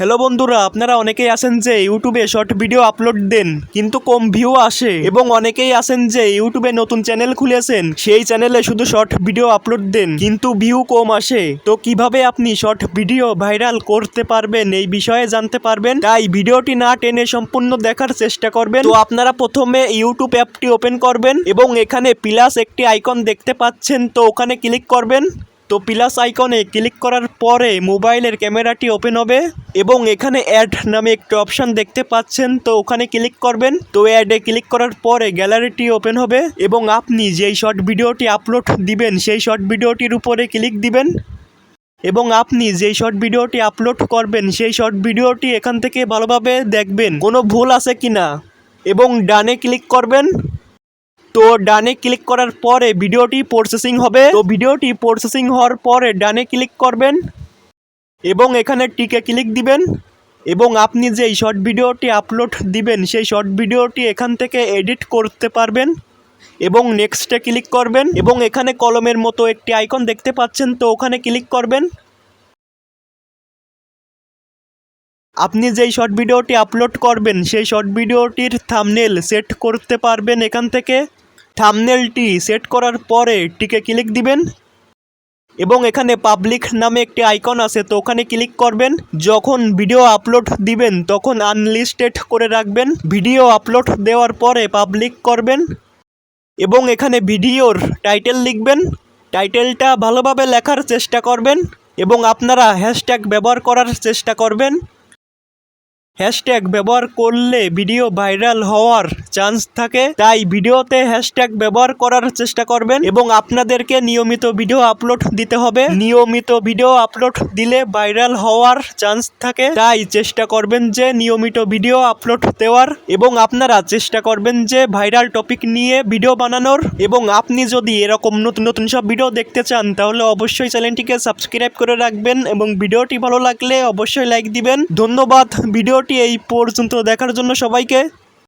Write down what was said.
Hello বন্ধুরা, আপনারা অনেকেই আছেন যে ইউটিউবে শর্ট ভিডিও আপলোড দেন, কিন্তু কম ভিউ আসে। এবং অনেকেই আছেন যে ইউটিউবে নতুন চ্যানেল খুলেছেন, সেই চ্যানেলে শুধু শর্ট ভিডিও আপলোড দেন, কিন্তু ভিউ কম আসে। তো কীভাবে আপনি শর্ট ভিডিও ভাইরাল করতে পারবেন, এই বিষয়ে জানতে পারবেন? তাই ভিডিওটি না টেনে সম্পূর্ণ দেখার চেষ্টা করবেন। তো আপনারা প্রথমে ইউটিউব অ্যাপটি ওপেন করবেন এবং এখানে প্লাস একটি আইকন দেখতে পাচ্ছেন, তো ওখানে ক্লিক করবেন। তো প্লাস আইকনে ক্লিক করার পরে মোবাইলের ক্যামেরাটি ওপেন হবে এবং এখানে অ্যাড নামে একটি অপশান দেখতে পাচ্ছেন। তো ওখানে ক্লিক করবেন। তো অ্যাডে ক্লিক করার পরে গ্যালারিটি ওপেন হবে এবং আপনি যেই শর্ট ভিডিওটি আপলোড দিবেন, সেই শর্ট ভিডিওটির উপরে ক্লিক দিবেন এবং আপনি যেই শর্ট ভিডিওটি আপলোড করবেন, সেই শর্ট ভিডিওটি এখান থেকে ভালোভাবে দেখবেন কোনো ভুল আছে কিনা। এবং ডানে ক্লিক করবেন। তো ডানে ক্লিক করার পরে ভিডিওটি প্রসেসিং হবে। তো ভিডিওটি প্রসেসিং হওয়ার পরে ডানে ক্লিক করবেন এবং এখানে টিকে ক্লিক দিবেন এবং আপনি যেই শর্ট ভিডিওটি আপলোড দিবেন, সেই শর্ট ভিডিওটি এখান থেকে এডিট করতে পারবেন এবং নেক্সটে ক্লিক করবেন এবং এখানে কলমের মতো একটি আইকন দেখতে পাচ্ছেন, তো ওখানে ক্লিক করবেন। আপনি যেই শর্ট ভিডিওটি আপলোড করবেন, সেই শর্ট ভিডিওটির থামনেল সেট করতে পারবেন এখান থেকে। থামনেলটি সেট করার পরে টিকে ক্লিক দিবেন এবং এখানে পাবলিক নামে একটি আইকন আছে, তো ওখানে ক্লিক করবেন। যখন ভিডিও আপলোড দিবেন, তখন আনলিস্টেড করে রাখবেন। ভিডিও আপলোড দেওয়ার পরে পাবলিক করবেন এবং এখানে ভিডিওর টাইটেল লিখবেন। টাইটেলটা ভালোভাবে লেখার চেষ্টা করবেন এবং আপনারা হ্যাশট্যাগ ব্যবহার করার চেষ্টা করবেন। হ্যাশট্যাগ ব্যবহার করলে ভিডিও ভাইরাল হওয়ার চান্স থাকে। তাই ভিডিওতে হ্যাশট্যাগ ব্যবহার করার চেষ্টা করবেন এবং আপনাদেরকে নিয়মিত ভিডিও আপলোড দিতে হবে। নিয়মিত ভিডিও আপলোড দিলে ভাইরাল হওয়ার চান্স থাকে। তাই চেষ্টা করবেন যে নিয়মিত ভিডিও আপলোড দেওয়ার এবং আপনারা চেষ্টা করবেন যে ভাইরাল টপিক নিয়ে ভিডিও বানানোর। এবং আপনি যদি এরকম নতুন নতুন সব ভিডিও দেখতে চান, তাহলে অবশ্যই চ্যানেলটিকে সাবস্ক্রাইব করে রাখবেন এবং ভিডিওটি ভালো লাগলে অবশ্যই লাইক দিবেন। ধন্যবাদ। ভিডিওটি এই পর্যন্ত দেখার জন্য সবাইকে